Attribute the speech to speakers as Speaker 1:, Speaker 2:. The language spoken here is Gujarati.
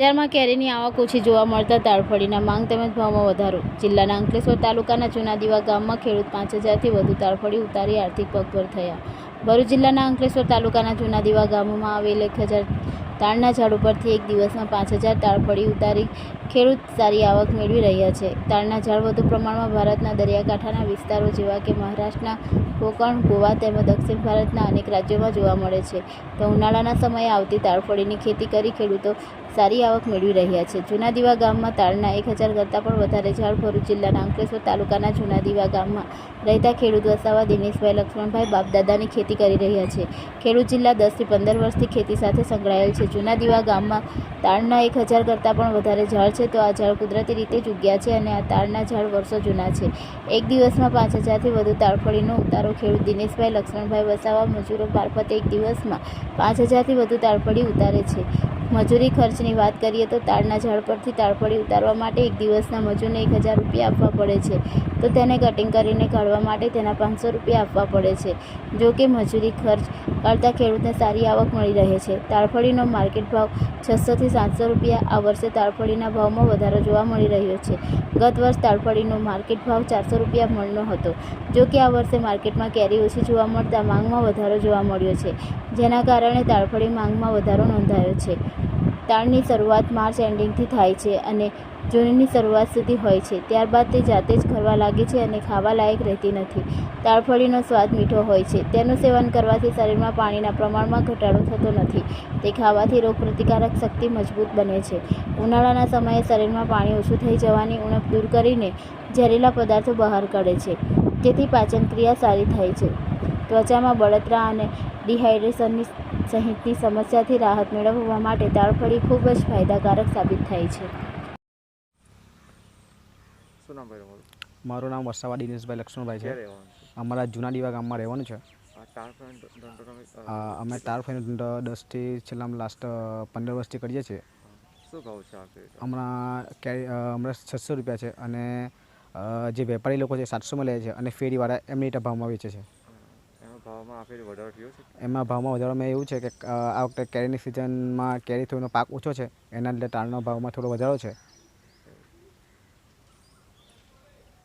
Speaker 1: બજારમાં કેરીની આવક ઓછી જોવા મળતા તાળફળીના માંગ તેમજ ભાવમાં વધારો. જિલ્લાના અંકલેશ્વર તાલુકાના જૂનાદીવા ગામમાં ખેડૂત પાંચ હજારથી વધુ તાળફળી ઉતારી આર્થિક પગભર થયા. ભરૂચ જિલ્લાના અંકલેશ્વર તાલુકાના જૂનાદીવા ગામમાં આવેલ એક હજાર તાળના ઝાડ ઉપરથી એક દિવસમાં પાંચ હજાર તાળફળી ઉતારી ખેડૂત સારી આવક મેળવી રહ્યા છે. તાળના ઝાડ વધુ પ્રમાણમાં ભારતના દરિયાકાંઠાના વિસ્તારો જેવા કે મહારાષ્ટ્રના કોકણ, ગોવા તેમજ દક્ષિણ ભારતના અનેક રાજ્યોમાં જોવા મળે છે. તો ઉનાળાના સમયે આવતી તાળફળીની ખેતી કરી ખેડૂતો સારી આવક મેળવી રહ્યા છે. જૂનાદીવા ગામમાં તાળના એક હજાર કરતાં પણ વધારે ઝાડ ભરૂચ જિલ્લાના અંકલેશ્વર તાલુકાના જૂનાદીવા ગામમાં રહેતા ખેડૂત વસાવા દિનેશભાઈ લક્ષ્મણભાઈ બાપદાદાની ખેતી કરી રહ્યા છે. ખેડૂત જિલ્લા દસથી પંદર વર્ષથી ખેતી સાથે સંકળાયેલ છે. જૂનાદીવા ગામમાં તાળના એક હજાર કરતાં પણ વધારે ઝાડ છે. તો આ ઝાડ કુદરતી રીતે જ ઉગ્યા છે અને આ તાળના ઝાડ વર્ષો જૂના છે. એક દિવસમાં પાંચ હજારથી વધુ તાળફળીનો ઉતારો ખેડૂત દિનેશભાઈ લક્ષ્મણભાઈ વસાવા મજૂરો મારફતે એક દિવસમાં પાંચ હજારથી વધુ તાળફળી ઉતારે છે. મજૂરી ખર્ચની વાત કરીએ તો તાળના ઝાડ પરથી તાળફળી ઉતારવા માટે એક દિવસના મજૂરને એક હજાર રૂપિયા આપવા પડે છે. તો તેને કટિંગ કરીને કાઢવા માટે તેના પાંચસો રૂપિયા આપવા પડે છે. જો કે મજૂરી ખર્ચ કાઢતા ખેડૂતને સારી આવક મળી રહે છે. તાળફળીનો માર્કેટ ભાવ છસોથી સાતસો રૂપિયા, આ વર્ષે તાળફળીના ભાવમાં વધારો જોવા મળી રહ્યો છે. ગત વર્ષ તાળફળીનો માર્કેટ ભાવ ચારસો રૂપિયા મળનો હતો. જો કે આ વર્ષે માર્કેટમાં કેરી ઓછી જોવા મળતા માંગમાં વધારો જોવા મળ્યો છે, જેના કારણે તાળફળી માંગમાં વધારો નોંધાયો છે. તાળની શરૂઆત માર્ચ એન્ડિંગથી થાય છે અને જૂનની શરૂઆત સુધી હોય છે. ત્યારબાદ તે જાતે જ ખરવા લાગે છે અને ખાવા લાયક રહેતી નથી. તાળફળીનો સ્વાદ મીઠો હોય છે. તેનું સેવન કરવાથી શરીરમાં પાણીના પ્રમાણમાં ઘટાડો થતો નથી. તે ખાવાથી રોગપ્રતિકારક શક્તિ મજબૂત બને છે. ઉનાળાના સમયે શરીરમાં પાણી ઓછું થઈ જવાની ઉણપ દૂર કરીને ઝેરીલા પદાર્થો બહાર કાઢે છે. જેથી પાચન ક્રિયા સારી થાય છે. ત્વચામાં બળતરા અને ડિહાઇડ્રેશનની સહિતની સમસ્યાથી રાહત મેળવવા માટે તાળફળી ખૂબ જ ફાયદાકારક સાબિત થાય છે.
Speaker 2: મારું નામ વસાવા દિનેશભાઈ લક્ષ્મણભાઈ છે. અમારા જૂના દીવા ગામમાં રહેવાનું છે. અમે તાર ફેન ધંધો દસથી છેલ્લા લાસ્ટ પંદર વર્ષથી કરીએ છીએ.
Speaker 3: શું ભાવ છે
Speaker 2: હમણાં કેરી હમણાં છસો રૂપિયા છે અને જે વેપારી લોકો છે સાતસોમાં લે છે અને ફેરીવાળા એમની ટભાવમાં ભાવમાં વેચે છે.
Speaker 3: એમાં ભાવમાં
Speaker 2: વધારામાં એવું છે કે આ વખતે કેરીની સિઝનમાં કેરી થોડીનો પાક ઓછો છે. એના લીધે તાળનો ભાવમાં થોડો વધારો છે.